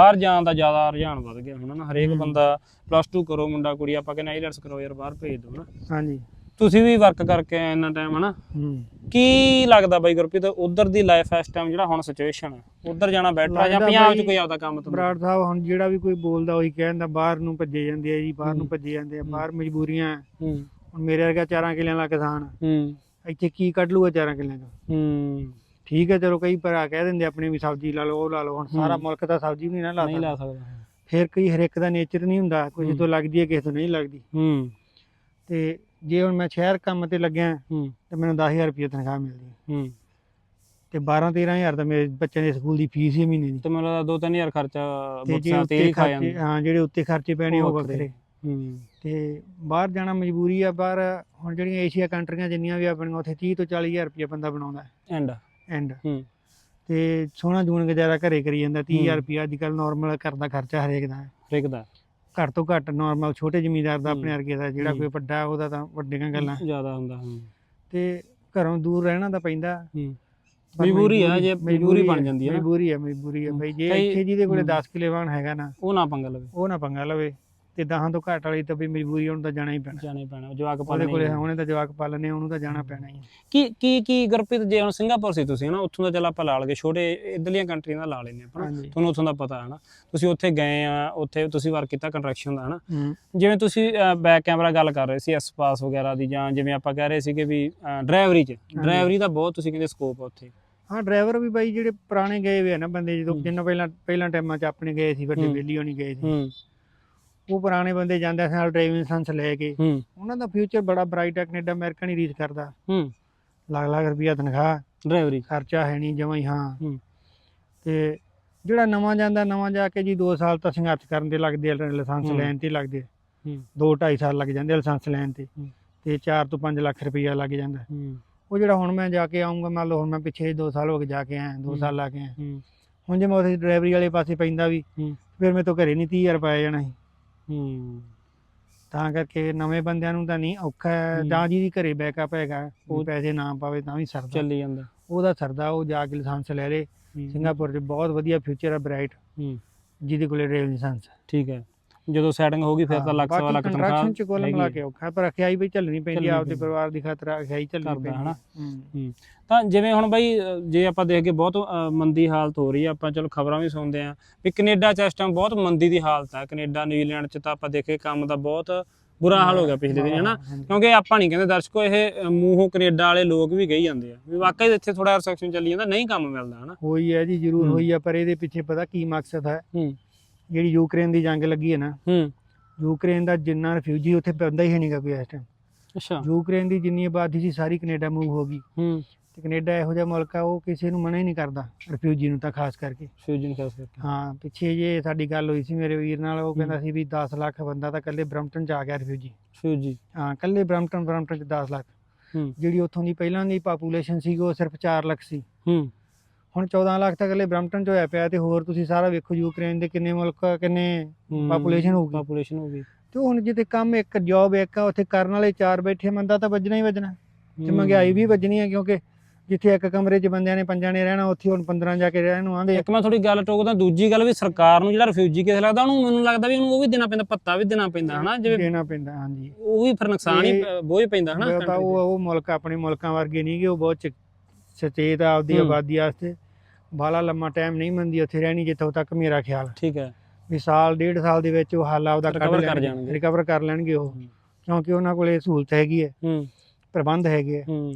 ਬਾਹਰ ਜਾਣ ਦਾ ਜ਼ਿਆਦਾ ਰੁਝਾਨ ਵੱਧ ਗਿਆ ਹੁਣ ਨਾ ਹਰੇਕ ਬੰਦਾ ਪਲੱਸ 2 ਕਰੋ ਮੁੰਡਾ ਕੁੜੀ ਆਪਾਂ ਕਹਿੰਦੇ ਆਈਲੈਟਸ ਕਰੋ ਯਾਰ ਬਾਹਰ ਭੇਜ ਦੋ ਨਾ ਹਾਂਜੀ। ਤੁਸੀਂ ਵੀ ਵਰਕ ਕਰਕੇ ਆਏ ਇੰਨਾ ਟਾਈਮ ਹਨਾ। ਕੀ ਲੱਗਦਾ ਬਾਈ ਗੁਰਪ੍ਰੀਤ ਉਧਰ ਦੀ ਲਾਈਫ ਇਸ ਟਾਈਮ ਜਿਹੜਾ ਹੁਣ ਸਿਚੁਏਸ਼ਨ ਹੈ ਉਧਰ ਜਾਣਾ ਬੈਟਰ ਆ ਜਾਂ ਪੰਜਾਬ 'ਚ ਕੋਈ ਆਪਦਾ ਕੰਮ ਧੰਦਾ ਬਰਾੜ ਸਾਹਿਬ ਹੁਣ ਜਿਹੜਾ ਵੀ ਕੋਈ ਬੋਲਦਾ ਉਹੀ ਕਹਿੰਦਾ ਬਾਹਰ ਨੂੰ ਭੱਜੇ ਜਾਂਦੇ ਆ ਜੀ ਬਾਹਰ ਨੂੰ। ਭੱਜੇ ਜਾਂਦੇ ਆ ਬਾਹਰ ਮਜਬੂਰੀਆਂ ਹੁਣ ਮੇਰੇ ਵਰਗਾ ਚਾਰਾਂ ਕਿੱਲਿਆਂ ਦਾ ਕਿਸਾਨ ਹੂੰ। ਇੱਥੇ ਕੀ ਕੱਢ ਲੂਗਾ ਚਾਰਾਂ ਕਿੱਲਿਆਂ ਤੋਂ ਹੂੰ। ਠੀਕ ਹੈ ਚਲੋ ਕਈ ਭਰਾ ਕਹਿ ਦਿੰਦੇ ਆਪਣੇ ਵੀ ਸਬਜ਼ੀ ਲਾ ਲਓ ਉਹ ਲਾ ਲਓ ਹੁਣ ਸਾਰਾ। ਮੁਲਕ ਤਾਂ ਸਬਜ਼ੀ ਵੀ ਨਹੀਂ ਨਾ ਲਾ ਨਹੀਂ ਲਾ ਸਕਦਾ। ਫਿਰ ਕਈ ਹਰ ਇੱਕ ਦਾ ਨੇਚਰ ਨਹੀਂ ਹੁੰਦਾ ਕਿਸੇ। ਤੋਂ ਲੱਗਦੀ ਹੈ ਕਿਸੇ ਤੋਂ ਨਹੀਂ ਲੱਗਦੀ। ਹੂੰ। ਤੇ ਜੇ ਹੁਣ ਮੈਂ ਸ਼ਹਿਰ ਕੰਮ ਤੇ ਲੱਗਿਆ ਹੂੰ। ਤੇ ਮੈਨੂੰ 10000 ਰੁਪਏ ਤਨਖਾਹ ਮਿਲਦੀ ਹੈ। ਹੂੰ। ਤੇ 12 13000 ਤਾਂ ਮੇਰੇ ਬੱਚਿਆਂ ਦੇ ਸਕੂਲ ਦੀ ਫੀਸ ਹੀ ਮਹੀਨੇ ਦੀ। ਤੇ ਮੈਨੂੰ ਲੱਗਦਾ 2-3000 ਖਰਚਾ ਤੇ ਜੇ ਬੁੱਕਸਾਂ ਤੇ ਹੀ ਖਾ ਖਰਚੇ ਜਾਂਦਾ। ਹਾਂ ਜਿਹੜੇ ਉੱਤੇ ਖਰਚੇ ਪੈਣੇ ਉਹ ਵੱਖਰੇ। ਹੂੰ। ਤੇ ਬਾਹਰ ਜਾਣਾ ਮਜਬੂਰੀ ਆ ਬਾਹਰ ਹੁਣ ਜਿਹੜੀਆਂ ਏਸ਼ੀਆ ਕੰਟਰੀਆਂ ਜਿੰਨੀਆਂ ਵੀ ਆਪਣੀਆਂ ਉੱਥੇ 30 ਤੋਂ 40000 ਰੁਪਏ ਬੰਦਾ ਬਣਾਉਂਦਾ ਐਂਡ। ਐਂਡ ਹੂੰ ਤੇ ਸੋਹਣਾ ਜੂਨ ਗੁਜ਼ਾਰਾ ਘਰੇ ਕਰੀ ਜਾਂਦਾ 30000 ਹੂੰ। ਰੁਪਏ ਅੱਜ ਕੱਲ ਨਾਰਮਲ ਘਰ ਦਾ ਖਰਚਾ ਹਰੇਕ ਦਾ ਹੈ। ਹਰੇਕ ਦਾ ਘੱਟ ਤੋਂ ਘੱਟ ਨਾਰਮਲ ਛੋਟੇ ਜ਼ਮੀਂਦਾਰ ਦਾ ਆਪਣੇ ਹੂੰ। ਵਰਗੇ ਦਾ ਜਿਹੜਾ ਹੂੰ। ਕੋਈ ਵੱਡਾ ਉਹਦਾ ਤਾਂ ਵੱਡੀਆਂ ਗੱਲਾਂ ਜ਼ਿਆਦਾ ਹੁੰਦਾ ਹੂੰ ਤੇ ਘਰੋਂ ਦੂਰ ਰਹਿਣਾ ਤਾਂ ਪੈਂਦਾ ਹੂੰ ਮਜਬੂਰੀ ਆ, ਜੇ ਮਜਬੂਰੀ ਬਣ ਜਾਂਦੀ ਆ ਨਾ। ਮਜਬੂਰੀ ਆ ਮਜਬੂਰੀ ਆ ਬਈ ਜੇ ਇੱਥੇ ਜਿਹਦੇ ਕੋਲੇ ਹੂੰ। 10 ਕਿੱਲੇ ਵਾਹਣ ਹੈਗਾ ਨਾ ਉਹ ਨਾ ਪੰਗਾ ਲਵੇ ਉਹ ਨਾ ਪੰਗਾ ਲਵੇ ਤੇ ਦਹਾਂ ਤੋਂ ਘੱਟ ਵਾਲੀ ਤਾਂ ਵੀ ਮਜਬੂਰੀ ਉਹਨੂੰ ਤਾਂ ਜਾਣਾ ਹੀ ਪੈਣਾ ਜਾਣੇ ਪੈਣਾ ਜਵਾਕ ਉਹਦੇ ਪਾਲਣੇ ਕੋਲੇ ਹੀ। ਉਹਨੇ ਤਾਂ ਜਵਾਕ ਪਾਲਣੇ ਉਹਨੂੰ ਤਾਂ ਜਾਣਾ ਪੈਣਾ ਹੀ। ਕੀ ਕੀ ਕੀ ਗੁਰਪ੍ਰੀਤ ਜੇ ਹੁਣ ਸਿੰਗਾਪੁਰ ਸੀ ਤੁਸੀਂ ਹਨਾ ਉੱਥੋਂ ਦਾ ਚੱਲ ਆਪਾਂ ਲਾ ਲਗੇ ਛੋਟੇ ਇਧਰਲੀਆਂ ਕੰਟਰੀਆਂ ਦਾ ਲਾ ਲੈਨੇ ਆਪਾਂ ਨਾ। ਹਾਂਜੀ ਤੁਹਾਨੂੰ ਉੱਥੋਂ ਦਾ ਪਤਾ ਹੈ ਨਾ ਤੁਸੀਂ ਉੱਥੇ ਗਏ ਆ ਉੱਥੇ ਤੁਸੀਂ ਵਰਕ ਕੀਤਾ ਕੰਸਟਰਕਸ਼ਨ ਦਾ ਹਨਾ ਹੂੰ ਜਿਵੇਂ ਤੁਸੀਂ ਬੈਕ ਕੈਮਰਾ ਗੱਲ ਕਰ ਰਹੇ ਸੀ ਐਸ ਪਾਸ ਵਗੈਰਾ ਦੀ ਜਾਂ ਜਿਵੇਂ ਆਪਾਂ ਕਹਿ ਰਹੇ ਸੀਗੇ ਵੀ ਡਰਾਈਵਰੀ 'ਚ ਡਰਾਈਵਰੀ ਦਾ ਬਹੁਤ ਤੁਸੀਂ ਕਹਿੰਦੇ ਸਕੋਪ ਆ ਉੱਥੇ ਹਾਂ ਡਰਾਈਵਰ ਵੀ ਬਾਈ ਜਿਹੜੇ ਪੁਰਾਣੇ ਗਏ ਹੋਏ ਆ ਨਾ ਬੰਦੇ ਜਦੋਂ ਹੂੰ। ਜਿੰਨਾ ਪਹਿਲਾਂ ਪਹਿਲਾਂ ਟਾਈਮਾਂ 'ਚ ਆਪਣੇ ਗਏ ਸੀ ਵੱਡੇ ਹੂੰ। ਬੇਲੀ ਹੋਣੀ ਗਏ ਸੀ ਹੂੰ ਉਹ ਪੁਰਾਣੇ ਬੰਦੇ ਜਾਂਦੇ ਸੀ ਨਾਲ ਡਰਾਈਵਿੰਗ ਲਾਇਸੈਂਸ ਲੈ ਕੇ। ਹੂੰ। ਉਹਨਾਂ ਦਾ ਫਿਊਚਰ ਬੜਾ ਬ੍ਰਾਈਟ ਹੈ ਕੈਨੇਡਾ ਅਮਰੀਕਾ ਨਹੀਂ ਰੀਚ ਕਰਦਾ। ਹੂੰ। ਲੱਖ ਲੱਖ ਰੁਪਈਆ ਤਨਖਾਹ ਡਰਾਈਵਰੀ ਖਰਚਾ ਹੈ ਨਹੀਂ ਜਮਾਂ ਹੀ। ਤੇ ਜਿਹੜਾ ਨਵਾਂ ਜਾਂਦਾ ਨਵਾਂ ਜਾ ਕੇ ਜੀ 2 ਸਾਲ ਤਾਂ ਸੰਘਰਸ਼ ਕਰਨ ਦੇ ਲੱਗਦੇ ਲਾਇਸੈਂਸ। ਲੈਣ ਤੇ ਲੱਗਦੇ 2 2.5 ਸਾਲ ਲੱਗ ਜਾਂਦੇ ਲਾਇਸੈਂਸ ਲੈਣ ਤੇ। ਤੇ 4 ਤੋਂ 5 ਲੱਖ ਰੁਪਈਆ ਲੱਗ ਜਾਂਦਾ। ਉਹ ਜਿਹੜਾ ਹੁਣ ਮੈਂ ਜਾ ਕੇ ਆਉਂਗਾ ਮੰਨ ਲਓ ਹੁਣ ਮੈਂ ਪਿੱਛੇ 2 ਸਾਲ ਹੋ ਗਏ ਜਾ ਕੇ ਆਇਆ 2 ਹੂੰ। ਸਾਲ ਲਾ ਕੇ ਆਇਆ। ਹੁਣ ਜੇ ਮੈਂ ਉੱਥੇ ਡਰਾਈਵਰੀ ਵਾਲੇ ਪਾਸੇ ਪੈਂਦਾ ਵੀ। ਫਿਰ ਮੇਰੇ ਤੋਂ ਘਰੇ ਨਹੀਂ 30000 ਪਾਇਆ ਜਾਣਾ ਸੀ। ਹੂੰ। ਤਾਂ ਕਰਕੇ ਨਵੇਂ ਬੰਦਿਆਂ ਨੂੰ ਤਾਂ ਨਹੀਂ ਔਖਾ ਹੈ। ਹੂੰ। ਜਾਂ ਜਿਹਦੀ ਘਰੇ ਬੈਕਅਪ ਹੈਗਾ ਉਹ ਪੈਸੇ ਨਾ ਪਾਵੇ ਤਾਂ ਵੀ ਸਰਦਾ। ਚੱਲੀ ਜਾਂਦਾ। ਉਹਦਾ ਸਰਦਾ ਉਹ ਜਾ ਕੇ ਲਾਇਸੈਂਸ ਲੈ ਲੇ। ਹੂੰ। ਸਿੰਗਾਪੁਰ 'ਚ ਬਹੁਤ ਵਧੀਆ ਫਿਊਚਰ ਹੈ ਬ੍ਰਾਈਟ ਹੂੰ। ਜਿਹਦੇ ਕੋਲੇ ਡਰਾਈਵਿੰਗ ਲਾਇਸੈਂਸ ਠੀਕ ਹੈ। ਜਦੋਂ ਸੈਟਿੰਗ ਹੋਗੀ ਫਿਰ ਤਾਂ ਲੱਖ ਸਵਾ ਲੱਖ ਤਨਖਾਹ ਕੰਟਰੈਕਸ਼ਨ ਚ ਕੋਲ ਮਿਲਾ। ਕੇ ਔਖਾ ਪਰ ਅਖਿਆਈ ਵੀ ਚੱਲਣੀ ਪੈਂਦੀ ਆ ਆਪਦੇ ਪੈਂਦੀ। ਪਰਿਵਾਰ ਦੀ ਖਾਤਰ ਅਖਿਆਈ ਚੱਲਣੀ ਕਰਦਾ ਪੈਂਦੀ ਹਨਾ। ਹੂੰ। ਹੂੰ। ਤਾਂ ਜਿਵੇਂ ਹੁਣ ਬਾਈ ਜੇ ਆਪਾਂ ਦੇਖ ਕੇ ਬਹੁਤ ਮੰਦੀ ਹਾਲਤ ਹੋ ਰਹੀ ਆ ਆਪਾਂ ਚਲੋ ਖਬਰਾਂ ਵੀ ਸੁਣਦੇ ਆ ਵੀ ਕੈਨੇਡਾ ਚ ਇਸ ਟਾਈਮ ਬਹੁਤ ਮੰਦੀ ਦੀ ਹਾਲਤ ਆ ਕੈਨੇਡਾ ਨਿਊਜ਼ੀਲੈਂਡ ਚ ਤਾਂ ਆਪਾਂ ਦੇਖੇ ਕੰਮ ਦਾ ਬਹੁਤ ਬੁਰਾ ਹਾਲ ਹੋ ਗਿਆ ਪਿਛਲੇ ਦਿਨ ਹਨਾ। ਕਿਉਂਕਿ ਆਪਾਂ ਨਹੀਂ ਕਹਿੰਦੇ ਦਰਸ਼ਕੋ ਇਹ ਮੂੰਹੋਂ ਕੈਨੇਡਾ ਵਾਲੇ ਲੋਕ ਵੀ ਕਹੀ ਜਾਂਦੇ ਆ ਵੀ ਵਾਕਈ ਇੱਥੇ ਥੋੜਾ ਰਿਸੈਕਸ਼ਨ ਚੱਲੀ ਜਾਂਦਾ ਨਹੀਂ ਕੰਮ ਮਿਲਦਾ ਹਨਾ ਹੋਈ ਹੈ ਜੀ ਜ਼ਰੂਰ। ਹੋਈ ਹੈ ਪਰ ਇਹਦੇ ਪਿੱਛੇ ਪਤਾ ਕੀ ਮਕਸਦ ਹੈ ਹੂੰ ਜਿਹੜੀ ਯੂਕਰੇਨ ਦੀ ਜੰਗ ਲੱਗੀ ਹੈ ਨਾ ਹੂੰ। ਯੂਕਰੇਨ ਦਾ ਜਿੰਨਾ ਰਿਫਿਊਜੀ ਉੱਥੇ ਪੈਂਦਾ ਹੀ ਨਹੀਂਗਾ ਕੋਈ ਇਸ ਟਾਈਮ ਅੱਛਾ। ਯੂਕਰੇਨ ਦੀ ਜਿੰਨੀ ਆਬਾਦੀ ਸੀ ਸਾਰੀ ਕੈਨੇਡਾ ਮੂਵ ਹੋ ਗਈ। ਹੂੰ। ਤੇ ਕੈਨੇਡਾ ਇਹੋ ਜਿਹਾ ਮੁਲਕ ਆ ਉਹ ਕਿਸੇ ਨੂੰ ਮਨਾ ਹੀ ਨਹੀਂ ਕਰਦਾ ਰਿਫਿਊਜੀ ਨੂੰ ਤਾਂ ਖਾਸ ਕਰਕੇ। ਫਿਊਜ਼ਨ ਖਾਸ ਕਰਕੇ। ਹਾਂ ਪਿੱਛੇ ਜੇ ਸਾਡੀ ਗੱਲ ਹੋਈ ਸੀ ਮੇਰੇ ਵੀਰ ਨਾਲ ਉਹ ਕਹਿੰਦਾ ਸੀ ਵੀ 10 ਲੱਖ ਬੰਦਾ ਤਾਂ ਇਕੱਲੇ ਬ੍ਰਮਟਨ ਚ ਆ ਗਿਆ ਰਿਫਿਊਜੀ ਫਿਊਜੀ ਹਾਂ। ਇਕੱਲੇ ਬ੍ਰਮਟਨ ਬ੍ਰਮਟਨ ਚ 10 ਲੱਖ। ਹੂੰ। ਜਿਹੜੀ ਉੱਥੋਂ ਦੀ ਪਹਿਲਾਂ ਦੀ ਪਾਪੂਲੇਸ਼ਨ ਸੀ ਉਹ ਸਿਰਫ 4 ਲੱਖ ਸੀ। ਹੂੰ। ਹੁਣ 14 ਲੱਖ ਤਾਂ ਇਕੱਲੇ ਬ੍ਰਮਟਨ ਚ ਹੋਇਆ ਪਿਆ ਤੇ ਹੋਰ ਤੁਸੀਂ ਸਾਰਾ ਵੇਖੋ ਯੂਕਰੇਨ ਦੇ ਕਿੰਨੇ ਮੁਲਕ ਕਿੰਨੇ Population ਹੋਊਗੀ। ਪਾਪੂਲੇਸ਼ਨ ਹੋਊਗੀ। ਤੇ ਹੁਣ ਜਿੱਤੇ ਕੰਮ ਇੱਕ ਜੌਬ ਇੱਕ ਆ ਉੱਥੇ ਕਰਨ ਵਾਲੇ ਚਾਰ ਬੈਠੇ ਮੰਦਾ ਤਾਂ ਵੱਜਣਾ ਹੀ ਵੱਜਣਾ। ਤੇ। ਮਹਿੰਗਾਈ ਵੀ ਵੱਜਣੀ ਹੈ ਕਿਉਂਕਿ ਜਿੱਥੇ ਇੱਕ ਕਮਰੇ 'ਚ ਬੰਦਿਆਂ ਨੇ ਪੰਜਾਂ ਨੇ ਰਹਿਣਾ ਉੱਥੇ ਹੁਣ 15 ਜਾ ਕੇ ਰਹਿਣ ਨੂੰ ਆਂਦੇ ਇੱਕ ਮੈਂ ਥੋੜੀ ਗੱਲ ਟੋਕਦਾ ਦੂਜੀ ਗੱਲ ਵੀ ਸਰਕਾਰ ਨੂੰ ਜਿਹੜਾ ਰਿਫਿਊਜੀ ਕੇਸ ਲੱਗਦਾ ਉਹਨੂੰ ਮੈਨੂੰ ਲੱਗਦਾ ਵੀ ਉਹਨੂੰ ਉਹ ਵੀ ਦੇਣਾ ਪੈਂਦਾ ਭੱਤਾ ਵੀ ਦੇਣਾ ਪੈਂਦਾ ਹਨਾ? ਜਿਵੇਂ ਦੇਣਾ ਪੈਂਦਾ ਹਾਂਜੀ। ਉਹ ਵੀ ਫਿਰ ਨੁਕਸਾਨ ਹੀ ਬੋਝ ਪੈਂਦਾ ਹਨਾ? ਉਹ ਉਹ ਮੁਲਕ ਆਪਣੇ ਮੁਲਕਾਂ ਵਰਗੇ ਨਹੀਂ ਗੇ ਉਹ ਬਹੁਤ ਸਚੇਤ ਆ ਆਪਦੀ। ਆਬਾਦੀ ਵਾਸਤੇ ਬਾਲਾ ਲੰਮਾ ਟਾਈਮ ਨਹੀਂ ਮੰਦੀ ਉੱਥੇ ਰਹਿਣੀ ਜਿੱਥੋਂ ਤੱਕ ਮੇਰਾ ਖਿਆਲ। ਠੀਕ ਹੈ ਵੀ ਸਾਲ ਡੇਢ ਸਾਲ ਦੇ ਵਿੱਚ ਉਹ ਹਾਲ ਆਪਦਾ ਕੱਢ Recover ਕਰ ਜਾਣਗੇ। ਰਿਕਵਰ ਕਰ ਲੈਣਗੇ ਉਹ। ਕਿਉਂਕਿ ਉਹਨਾਂ ਕੋਲੇ ਸਹੂਲਤ ਹੈਗੀ ਹੈ ਹੂੰ ਪ੍ਰਬੰਧ ਹੈਗੇ। ਹੂੰ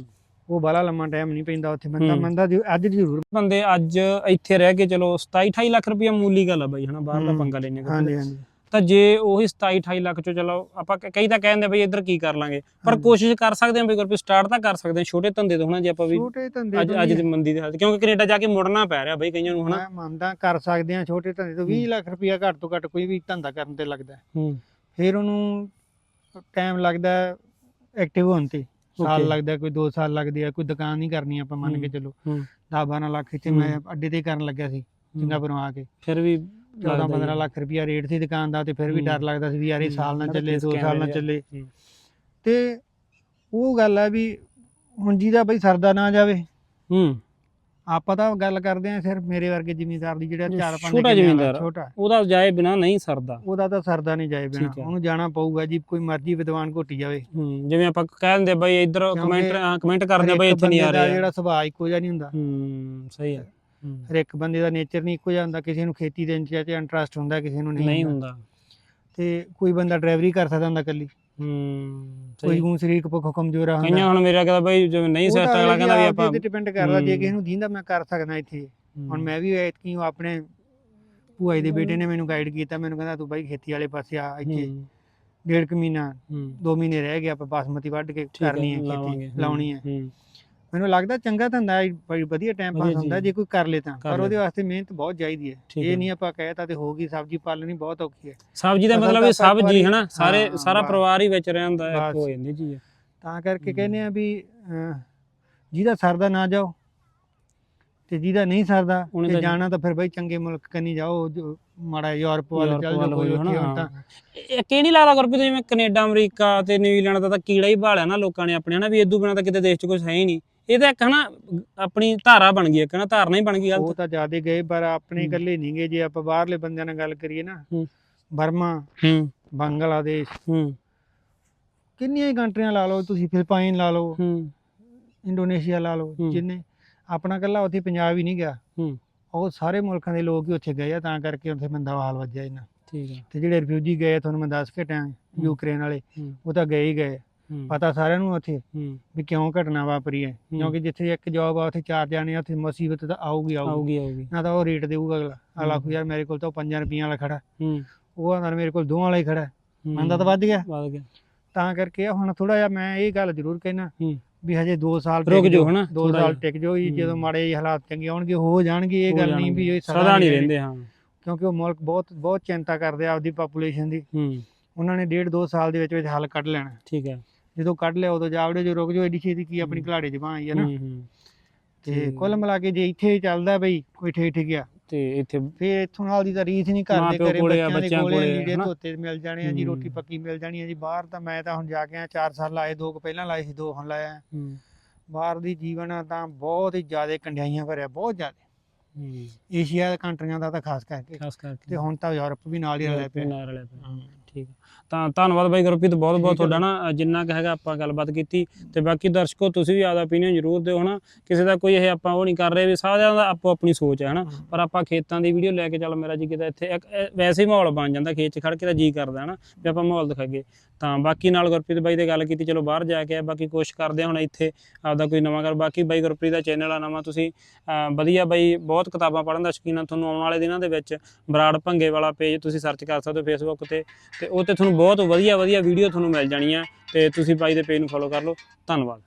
ਉਹ ਬਾਲਾ ਲੰਮਾ ਟਾਈਮ ਨਹੀਂ ਪੈਂਦਾ ਉੱਥੇ ਬੰਦਾ ਜ਼ਰੂਰ- ਅੱਜ ਜ਼ਰੂਰ ਬੰਦੇ ਅੱਜ ਇੱਥੇ ਰਹਿ ਕੇ ਚਲੋ 27 28 ਲੱਖ ਰੁਪਇਆ ਮੂਲੀ ਗੱਲ ਆ ਬਾਈ ਹਨਾ ਬਾਹਰ ਦਾ। ਪੰਗਾ ਲੈਣੇ ਹਾਂਜੀ ਹਾਂਜੀ ਤਾਂ ਜੇ ਉਹੀ 27 28 ਲੱਖ ਚੋਂ ਚਲੋ ਆਪਾਂ ਕ- ਕਈ ਤਾਂ ਕਹਿੰਦੇ ਬਈ ਇੱਧਰ ਕੀ ਕਰ ਲਾਂਗੇ ਪਰ ਹਾਂਜੀ। ਕੋਸ਼ਿਸ਼ ਕਰ ਸਕਦੇ ਹਾਂ ਵੀ ਗੁਰਪ੍ਰੀਤ ਸਟਾਰਟ ਤਾਂ ਕਰ ਸਕਦੇ ਹਾਂ ਛੋਟੇ ਧੰਦੇ ਤੋਂ ਹਨਾ ਜੇ ਆਪਾਂ ਵੀ ਛੋਟੇ ਧੰਦੇ ਅੱਜ ਤੋਂ ਅੱਜ ਵੀ ਦੀ ਮੰਦੀ ਦੀ ਹਾਲਤ ਕਿਉਂਕਿ ਕੈਨੇਡਾ ਜਾ ਕੇ ਮੁੜਨਾ ਪੈ ਰਿਹਾ ਬਈ ਕਈਆਂ ਨੂੰ ਹਨਾ ਮੈਂ ਮੰਨਦਾ ਕਰ ਸਕਦੇ ਆ ਛੋਟੇ ਧੰਦੇ ਤੋਂ 20 ਹੂੰ। ਲੱਖ ਰੁਪਇਆ ਘੱਟ ਤੋਂ ਘੱਟ ਕੋਈ ਵੀ ਧੰਦਾ ਕਰਨ ਤੇ ਲੱਗਦਾ ਹੈ। ਹੂੰ ਫਿਰ ਉਹਨੂੰ ਟਾਈਮ ਲੱਗਦਾ ਐਕਟਿਵ ਹੋਣ ਤੇ ਸਾਲ Okay. ਲੱਗਦਾ ਕੋਈ 2 ਸਾਲ ਲੱਗਦੇ ਆ ਕੋਈ ਦੁਕਾਨ ਨਹੀਂ ਕਰਨੀ ਆਪਾਂ ਮੰਨ ਕੇ ਹੂੰ। ਚੱਲੋ ਹੂੰ 10 12 ਲੱਖ ਇੱਥੇ। ਮੈਂ ਅੱਡੇ ਤੇ ਹੀ ਕਰਨ ਲੱਗਿਆ ਸੀ ਸਿੰਗਾਪੁਰੋਂ ਆ ਕੇ ਫਿਰ ਵੀ 14 ਲੱਗਦਾ ਹੀ 15 ਹੈ। ਲੱਖ ਰੁਪਇਆ ਰੇਟ ਸੀ ਦੁਕਾਨ ਦਾ ਤੇ ਫਿਰ ਵੀ। ਡਰ ਲੱਗਦਾ ਸੀ ਵੀ ਯਾਰ ਇਹ। ਸਾਲ ਨਾ ਚੱਲੇ ਚੀਜ਼ 2 ਸਾਲ ਨਾ ਚੱਲੇ। ਤੇ ਉਹ ਗੱਲ ਹੈ ਵੀ ਹੁਣ ਜਿਹਦਾ ਬਈ ਸਰਦਾ ਨਾ ਜਾਵੇ ਹੂੰ ਆਪਾਂ ਤਾਂ ਗੱਲ ਕਰਦੇ ਆ ਸਿਰਫ ਮੇਰੇ ਵਰਗੇ ਜ਼ਿਮੀਂਦਾਰ ਦੀ ਜਿਹੜਾ ਹੂੰ, ਚਾਰ ਪੰਜ ਛੋਟਾ ਕਿੱਲੇ ਵਾਲਾ, ਜ਼ਿਮੀਂਦਾਰ। ਉਹਦਾ ਜਾਏ ਬਿਨਾ ਨਹੀਂ ਸਰਦਾ ਉਹਦਾ ਤਾਂ ਸਰਦਾ ਨਹੀਂ ਜਾਏ ਬਿਨਾ। ਉਹਨੂੰ ਜਾਣਾ ਪਊਗਾ ਜੀ ਕੋਈ ਮਰਜ਼ੀ ਵਿਦਵਾਨ ਘੋਟੀ ਜਾਵੇ ਹੂੰ ਜਿਵੇਂ ਆਪਾਂ ਕਹਿ ਦਿੰਦੇ ਬਈ ਇੱਧਰ ਕਮੈਂਟ ਕਮੈਂਟ ਕਰਦੇ ਬਈ ਇੱਥੇ ਨਹੀਂ ਆ ਰਹੇ ਜਿਹੜਾ ਸੁਭਾਅ ਇੱਕੋ ਜਿਹਾ ਨਹੀਂ ਹੁੰਦਾ ਹੂੰ ਸਹੀ ਹੂੰ, ਹਰ ਇੱਕ ਬੰਦੇ ਦਾ ਨੇਚਰ ਨਹੀਂ ਇੱਕੋ ਜਿਹਾ ਹੁੰਦਾ ਕਿਸੇ ਨੂੰ ਖੇਤੀ ਦੇ ਇੰਚ ਇੰਟਰਸਟ ਹੁੰਦਾ ਕਿਸੇ ਨੂੰ ਨਹੀਂ ਨਹੀਂ ਹੁੰਦਾ। ਹੁੰਦਾ। ਤੇ ਕੋਈ ਬੰਦਾ ਡਰਾਈਵਰੀ ਕਰ ਸਕਦਾ ਹੁੰਦਾ ਇਕੱਲੀ। ਹੂੰ ਕੋਈ ਨੂੰ ਸਰੀਰਕ ਪੱਖੋਂ ਕਮਜ਼ੋਰ ਹੁੰਦਾ। ਕਈਆਂ ਹੁਣ ਮੇਰਾ ਕਹਿੰਦਾ ਬਈ ਜਿਵੇਂ ਨਹੀਂ ਸਿਹਤ ਅਗਲਾ ਕਹਿੰਦਾ ਵੀ ਆਪਾਂ ਤੇ ਡਿਪੈਂਡ ਕਰਦਾ ਜੇ। ਕਿਸੇ ਨੂੰ ਦੀਂਦਾ ਮੈਂ ਕਰ ਸਕਦਾ ਇੱਥੇ। ਹੁਣ ਮੈਂ ਵੀ ਐਤਕੀ ਆਪਣੇ ਭੂਆ ਜੀ ਦੇ ਬੇਟੇ ਨੇ ਮੈਨੂੰ ਗਾਈਡ ਕੀਤਾ ਮੈਨੂੰ ਕਹਿੰਦਾ ਤੂੰ ਬਾਈ ਖੇਤੀ ਵਾਲੇ ਪਾਸੇ ਆ ਇੱਥੇ। ਡੇਢ ਕੁ ਮਹੀਨਾ ਹੂੰ, ਦੋ ਮਹੀਨੇ ਰਹਿ ਗਏ ਆਪਾਂ ਬਾਸਮਤੀ ਵੱਢ ਕੇ ਕਰਨੀ ਹੈ ਖੇਤੀ ਲਾਉਣੀ ਹੂੰ, ਮੈਨੂੰ ਲੱਗਦਾ ਚੰਗਾ ਧੰਦਾ ਹੈ ਬੜੀ ਵਧੀਆ ਟਾਈਮ ਪਾਸ ਵਧੀਆ ਹੁੰਦਾ। ਜੇ ਕੋਈ ਕਰ ਲੇ ਤਾਂ ਕਰ ਪਰ ਲੇ ਉਹਦੇ ਵਾਸਤੇ ਮਿਹਨਤ ਬਹੁਤ ਚਾਹੀਦੀ ਹੈ ਠੀਕ ਇਹ ਹੈ। ਨਹੀਂ ਆਪਾਂ ਕਹਿਤਾ ਤੇ ਹੋਗੀ ਸਬਜ਼ੀ ਪਾਲਣੀ ਬਹੁਤ ਔਖੀ ਹੈ ਸਬਜ਼ੀ ਦਾ ਫਸਲ ਮਤਲਬ ਤਾਂ ਇਹ ਸਭ ਜੀ ਇੱਕ ਹਨਾ ਸਾਰੇ ਹਾਂ, ਸਾਰਾ ਬਸ। ਪਰਿਵਾਰ ਹੀ ਵਿੱਚ ਰਹਿੰਦਾ ਹੈ ਬਸ। ਹੋ ਜਾਂਦੀ ਚੀਜ਼ ਤਾਂ ਕਰਕੇ। ਕਹਿੰਦੇ ਆ ਵੀ ਅਹ, ਜਿਹਦਾ ਸਰਦਾ ਨਾ ਜਾਓ ਤੇ ਜਿਹਦਾ ਨਹੀਂ ਸਰਦਾ ਉਹਨੇ ਤੇ ਤਾਂ- ਜਾਣਾ ਤਾਂ ਫਿਰ ਬਈ ਚੰਗੇ ਮੁਲਕ ਕੰਨੀ ਜਾਓ ਜੋ ਮਾੜਾ ਯੂਰਪ ਵੱਲ ਯੂਰਪ ਚੱਲ ਵੱਲ ਜਾਓ ਕੋਈ ਹੋਈ ਉੱਥੇ ਹਨਾ, ਹੁਣ ਤਾਂ ਇਹ ਕੀ ਨਹੀਂ ਲੱਗਦਾ ਗੁਰਪ੍ਰੀਤ ਜਿਵੇਂ ਕੈਨੇਡਾ ਅਮਰੀਕਾ ਤੇ ਨਿਊਜ਼ੀਲੈਂਡ ਦਾ ਤਾਂ ਕੀੜਾ ਹੀ ਭਾਲਿਆ ਨਾ ਲੋਕਾਂ ਨੇ ਆਪਣੇ ਹਨਾ ਵੀ ਇਦੋਂ ਬਿਨਾਂ ਤਾਂ ਕਿਤੇ ਦੇਸ਼ 'ਚ ਕੁਝ ਹੈ ਹੀ ਨਹੀਂ ਇਹ ਤਾਂ ਇੱਕ ਹਨਾ ਆਪਣੀ ਧਾਰਾ ਬਣ ਗਈ ਇੱਕ ਨਾ ਧਾਰਨਾ ਹੀ ਬਣ ਗਈ ਉਹ ਗਲਤ ਤਾਂ ਜਿਆਦੇ ਗਏ ਪਰ ਆਪਣੇ। ਇਕੱਲੇ ਨਹੀਂ ਗਏ ਜੇ ਆਪਾਂ ਬਾਹਰਲੇ ਬੰਦਿਆਂ ਨਾਲ ਗੱਲ ਕਰੀਏ ਨਾ। ਹੂੰ। ਬਰਮਾ ਹੂੰ। ਬੰਗਲਾਦੇਸ਼। ਹੂੰ। ਕਿੰਨੀਆਂ ਹੀ ਕੰਟਰੀਆਂ ਲਾ ਲਓ ਤੁਸੀਂ ਫਿਲੀਪਾਈਨ ਲਾ ਲਓ ਹੂੰ। ਇੰਡੋਨੇਸ਼ੀਆ ਲਾ ਲਓ ਹੂੰ। ਜਿੰਨੇ ਆਪਣਾ ਇਕੱਲਾ ਉੱਥੇ ਪੰਜਾਬ ਹੀ ਨਹੀਂ ਗਿਆ। ਹੂੰ। ਉਹ ਸਾਰੇ ਮੁਲਕਾਂ ਦੇ ਲੋਕ ਹੀ ਉੱਥੇ ਗਏ ਆ ਤਾਂ ਕਰਕੇ ਉੱਥੇ ਮੰਦਾ ਹਾਲ ਵੱਜਿਆ ਇਹਨਾਂ ਠੀਕ ਹੈ ਤੇ ਜਿਹੜੇ ਰਿਫਿਊਜੀ ਗਏ ਆ, ਤੁਹਾਨੂੰ ਮੈਂ ਦੱਸ ਕੇ ਟਾਂ ਯੂਕਰੇਨ ਵਾਲੇ ਹੂੰ। ਉਹ ਤਾਂ ਗਏ ਹੀ ਗਏ। ਪਤਾ ਸਾਰਿਆਂ ਨੂੰ ਉੱਥੇ ਹੂੰ। ਵੀ ਕਿਉਂ ਘਟਨਾ ਵਾਪਰੀ ਹੈ। ਕਿਉਂਕਿ ਜਿੱਥੇ ਇੱਕ ਜੌਬ ਆ ਉੱਥੇ ਚਾਰ ਜਾਣੇ ਆ ਉੱਥੇ ਮੁਸੀਬਤ ਤਾਂ ਆਊਗੀ ਆਊਗੀ। ਆਊਗੀ ਆਊਗੀ। ਨਾ ਤਾਂ ਉਹ ਰੇਟ ਦੇਊਗਾ ਅਗਲਾ। ਅਗਲਾ। ਕੋਈ ਯਾਰ ਮੇਰੇ ਕੋਲ ਤਾਂ 5 ਰੁਪਈਆਂ ਵਾਲਾ ਖੜਾ। ਹੂੰ। ਉਹ ਆਂਦਾ ਮੇਰੇ ਕੋਲ ਦੋਵਾਂ ਵਾਲਾ ਹੀ ਖੜਾ। ਮੰਦਾ ਤਾਂ ਵੱਧ ਗਿਆ। ਵੱਧ ਗਿਆ। ਤਾਂ ਕਰਕੇ ਹੁਣ ਥੋੜਾ ਜਿਹਾ ਮੈਂ ਇਹ ਗੱਲ ਜ਼ਰੂਰ ਕਹਿਣਾ। ਵੀ ਹਜੇ 2 ਸਾਲ ਰੁਕ ਜਾਓ ਹਨਾ, 2 ਥੋੜ੍ਹਾ ਸਾਲ। ਟਿਕ ਜਾਓ ਜੀ, ਜਦੋਂ। ਮਾੜੇ ਹਾਲਾਤ ਚੰਗੇ ਆਉਣਗੇ ਹੋ ਜਾਣਗੇ ਇਹ ਗੱਲ ਨਹੀਂ। ਵੀ ਇਹ ਸਦਾ ਨਹੀਂ ਰਹਿੰਦੇ ਹਾਂ। ਕਿਉਂਕਿ ਉਹ ਮੁਲਕ ਬਹੁਤ ਬਹੁਤ ਚਿੰਤਾ ਕਰਦੇ ਆ ਆਪਦੀ ਪਾਪੂਲੇਸ਼ਨ ਦੀ। ਹੂੰ। ਉਹਨਾਂ ਨੇ ਡੇਢ 2 ਸਾਲ ਦੇ ਵਿੱਚ ਵਿੱਚ ਹੱਲ ਕੱਢ ਲੈਣਾ। ਠੀਕ ਹੈ। ਜਦੋਂ ਕੱਢ ਲਿਆ ਉਦੋਂ ਜਾਵੜੇ ਜੋ ਰੁਕ ਜਾਓ ਐਡੀ ਛੇਤੀ ਕੀ ਆਪਣੀ। ਘਲਾੜੇ ਚ ਆਈ ਹੈ ਨਾ ਤੇ। ਕੁੱਲ ਮਿਲਾ ਕੇ ਜੇ ਇੱਥੇ ਚੱਲਦਾ ਬਈ ਕੋਈ ਠੀਕ ਠੀਕ ਆ ਤੇ ਇੱਥੇ ਫੇਰ ਇੱਥੋਂ ਨਾਲ ਦੀ ਤਾਂ ਰੀਸ ਨਹੀਂ ਕਰਦੇ ਕਰੇ ਬੱਚਿਆਂ ਕੋਲੇ ਲੀੜੇ? ਧੋਤੇ ਮਿਲ ਜਾਣੇ ਆ ਜੀ ਰੋਟੀ। ਪੱਕੀ ਮਿਲ ਜਾਣੀ ਆ ਜੀ। ਬਾਹਰ ਤਾਂ ਮੈਂ ਤਾਂ ਹੁਣ ਜਾ ਕੇ ਆ 4 ਸਾਲ ਲਾਏ ਦੋ ਪਹਿਲਾਂ ਲਾਏ ਸੀ ਦੋ ਹੁਣ ਲਾਇਆ। ਹੂੰ। ਬਾਹਰ ਦੀ ਜੀਵਨ ਤਾਂ ਬਹੁਤ ਹੀ ਜ਼ਿਆਦਾ ਕੰਡਿਆਈਆਂ ਭਰਿਆ ਬਹੁਤ ਜ਼ਿਆਦਾ। ਏਸ਼ੀਆ ਦੇ ਕੰਟਰੀਆਂ ਦਾ ਤਾਂ ਖਾਸ ਕਰਕੇ। ਖਾਸ ਕਰਕੇ। ਤੇ ਹੁਣ ਤਾਂ ਯੂਰਪ ਵੀ ਨਾਲ ਹੀ ਰਲਿਆ ਯੂਰਪ ਪਿਆ। ਨਾਲ ਰਲਿਆ ਪਿਆ। ਠੀਕ। ਤਾਂ ਧੰਨਵਾਦ ਬਾਈ ਗੁਰਪ੍ਰੀਤ ਬਹੁਤ ਬਹੁਤ ਤੁਹਾਡਾ ਨਾ ਜਿੰਨਾ ਕੁ ਹੈਗਾ ਆਪਾਂ ਗੱਲਬਾਤ ਕੀਤੀ। ਤੇ ਬਾਕੀ ਦਰਸ਼ਕੋ ਤੁਸੀਂ ਵੀ ਆਪਦਾ opinion ਜ਼ਰੂਰ ਦਿਓ ਹਨਾ। ਕਿਸੇ ਦਾ ਕੋਈ ਇਹ ਆਪਾਂ ਉਹ ਨਹੀਂ ਕਰ ਰਹੇ ਵੀ ਸਾਰਿਆਂ ਦਾ ਆਪੋ ਆਪਣੀ ਸੋਚ ਹੈ ਹਨਾ। ਪਰ ਆਪਾਂ ਖੇਤਾਂ ਦੀ ਵੀਡੀਓ ਲੈ ਕੇ ਚੱਲ ਮੇਰਾ ਜੀ ਕਿਤੇ ਇੱਥੇ ਇੱਕ- ਇਹ ਵੈਸੇ ਹੀ ਮਾਹੌਲ ਬਣ ਜਾਂਦਾ ਖੇਤ 'ਚ ਖੜ ਕੇ ਤਾਂ ਜੀ ਕਰਦਾ ਹਨਾ ਵੀ ਆਪਾਂ ਮਾਹੌਲ ਦਿਖਾਈਏ। ਤਾਂ ਬਾਕੀ ਨਾਲ ਗੁਰਪ੍ਰੀਤ ਬਾਈ ਦੇ ਗੱਲ ਕੀਤੀ ਚਲੋ ਬਾਹਰ ਜਾ ਕੇ ਆਏ, ਬਾਕੀ ਕੋਸ਼ਿਸ਼ ਕਰਦੇ ਹਾਂ ਹੁਣ ਇੱਥੇ ਆਪਦਾ ਕੋਈ ਨਵਾਂ ਕਰ ਬਾਕੀ ਬਾਈ ਗੁਰਪ੍ਰੀਤ ਦਾ ਚੈਨਲ ਆ ਨਵਾਂ ਤੁਸੀਂ ਅ, ਵਧੀਆ ਬਾਈ ਬਹੁਤ ਕਿਤਾਬਾਂ ਪੜ੍ਹਨ ਦਾ ਸ਼ੌਕੀਨ ਆ ਤੁਹਾਨੂੰ ਆਉਣ ਵਾਲੇ ਦਿਨਾਂ ਦੇ ਵਿੱਚ। ਬਰਾੜ ਭੰਗੇ ਵਾਲਾ ਪੇਜ ਤੁਸੀਂ ਸਰਚ ਕਰ ਸਕਦੇ ਹੋ ਫੇਸਬੁੱਕ ਤੇ ਤੇ ਉਹ ਤੇ ਤੁਹਾਨੂੰ ਬਹੁਤ ਵਧੀਆ ਵਧੀਆ ਵੀਡੀਓ ਤੁਹਾਨੂੰ ਮਿਲ ਜਾਣੀਆਂ ਤੇ ਤੁਸੀਂ ਬਾਈ ਦੇ ਪੇਜ ਨੂੰ ਫੋਲੋ ਕਰ ਲਓ। ਧੰਨਵਾਦ।